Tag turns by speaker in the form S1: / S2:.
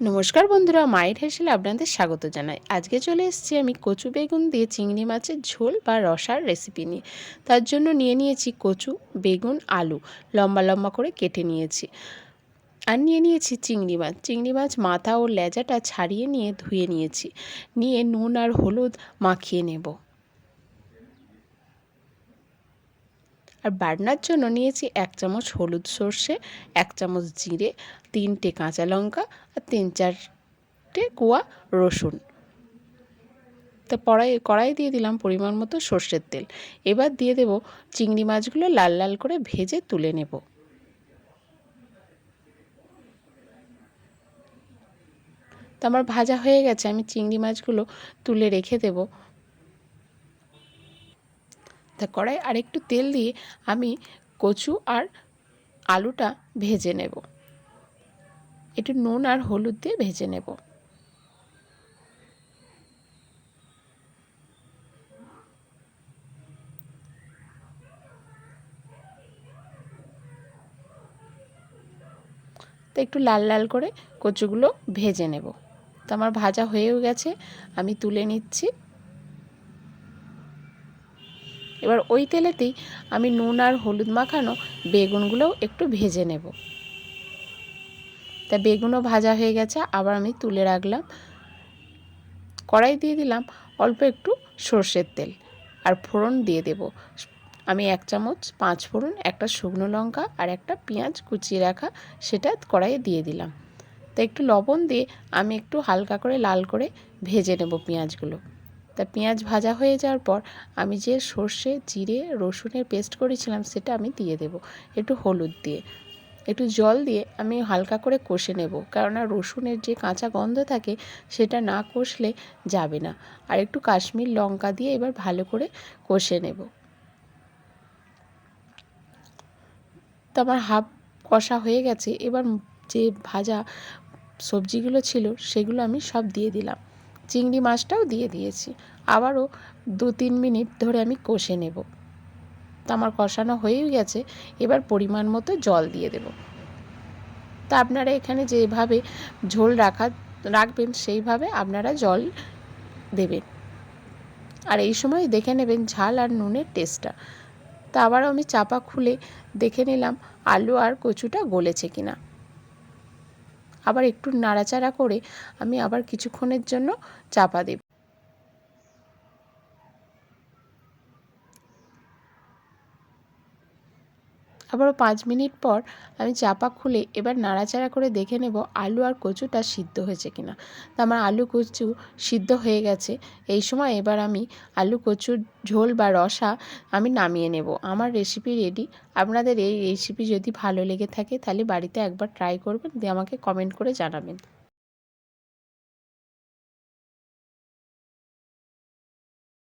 S1: নমস্কার বন্ধুরা, মায়ের হেসেলে আপনাদের স্বাগত জানাই। আজকে চলে এসেছি আমি কচু বেগুন দিয়ে চিংড়ি মাছের ঝোল বা রসার রেসিপি নিয়ে। তার জন্য নিয়ে নিয়েছি কচু, বেগুন, আলু। লম্বা লম্বা করে কেটে নিয়েছি। আর নিয়ে নিয়েছি চিংড়ি মাছ। চিংড়ি মাছ মাথা ও লেজাটা ছাড়িয়ে নিয়ে ধুয়ে নিয়েছি। নিয়ে নুন আর হলুদ মাখিয়ে নেব। আর বাটনার জন্য নিয়েছি এক চামচ হলুদ সর্ষে, এক চামচ জিরে, তিনটে কাঁচা লঙ্কা আর তিন চারটে কুয়া রসুন। তা পড়াই, কড়াই দিয়ে দিলাম পরিমাণ মতো সর্ষের তেল। এবার দিয়ে দেব চিংড়ি মাছগুলো লাল লাল করে ভেজে তুলে নেব। তো আমার ভাজা হয়ে গেছে, আমি চিংড়ি মাছগুলো তুলে রেখে দেবো। তা কড়াই আরেকটু তেল দিয়ে আমি কচু আর আলুটা ভেজে নেব। একটু নুন আর হলুদ দিয়ে ভেজে নেব। তো একটু লাল লাল করে কচুগুলো ভেজে নেব। তো আমার ভাজা হয়েও গেছে, আমি তুলে নিচ্ছি। এবার ওই তেলেতেই আমি নুন আর হলুদ মাখানো বেগুনগুলোও একটু ভেজে নেব। তা বেগুনও ভাজা হয়ে গেছে, আবার আমি তুলে রাখলাম। কড়াই দিয়ে দিলাম অল্প একটু সর্ষের তেল আর ফোড়ন দিয়ে দেব। আমি এক চামচ পাঁচ ফোড়ন, একটা শুকনো লঙ্কা আর একটা পেঁয়াজ কুচিয়ে রাখা, সেটা কড়াইয়ে দিয়ে দিলাম। তা একটু লবণ দিয়ে আমি একটু হালকা করে লাল করে ভেজে নেব পেঁয়াজগুলো। তা পেঁয়াজ ভাজা হয়ে যাওয়ার পর আমি যে সর্ষে, জিরে, রসুনের পেস্ট করেছিলাম সেটা আমি দিয়ে দেব একটু হলুদ দিয়ে। একটু জল দিয়ে আমি হালকা করে কষে নেব কেননা রসুনের যে কাঁচা গন্ধ থাকে সেটা না কষলে যাবে না। আর একটু কাশ্মীর লঙ্কা দিয়ে এবার ভালো করে কষে নেব। তো আমার হাফ কষা হয়ে গেছে, এবার যে ভাজা সবজিগুলো ছিল সেগুলো আমি সব দিয়ে দিলাম। চিংড়ি মাছটাও দিয়ে দিয়েছি। আবারও দু তিন মিনিট ধরে আমি কষে নেব। তো আমার কষানো হয়েই গেছে, এবার পরিমাণ মতো জল দিয়ে দেব। তা আপনারা এখানে যেভাবে ঝোল রাখা, রাখবেন সেইভাবে আপনারা জল দেবেন। আর এই সময় দেখে নেবেন ঝাল আর নুনের টেস্টটা। তা আবারও আমি চাপা খুলে দেখে নিলাম আলু আর কচুটা গলেছে কিনা। আবার একটু নাড়াচাড়া করে আমি আবার কিছুক্ষণের জন্য চাপা দেব। আবারও পাঁচ মিনিট পর আমি চাপা খুলে এবার নাড়াচাড়া করে দেখে নেব আলু আর কচুটা সিদ্ধ হয়েছে কিনা। তা আমার আলু কচু সিদ্ধ হয়ে গেছে। এই সময় এবার আমি আলু কচুর ঝোল বা রসা আমি নামিয়ে নেব। আমার রেসিপি রেডি আপনাদের এই রেসিপি যদি ভালো লেগে থাকে তাহলে বাড়িতে একবার ট্রাই করবেন। দিয়ে আমাকে কমেন্ট করে জানাবেন।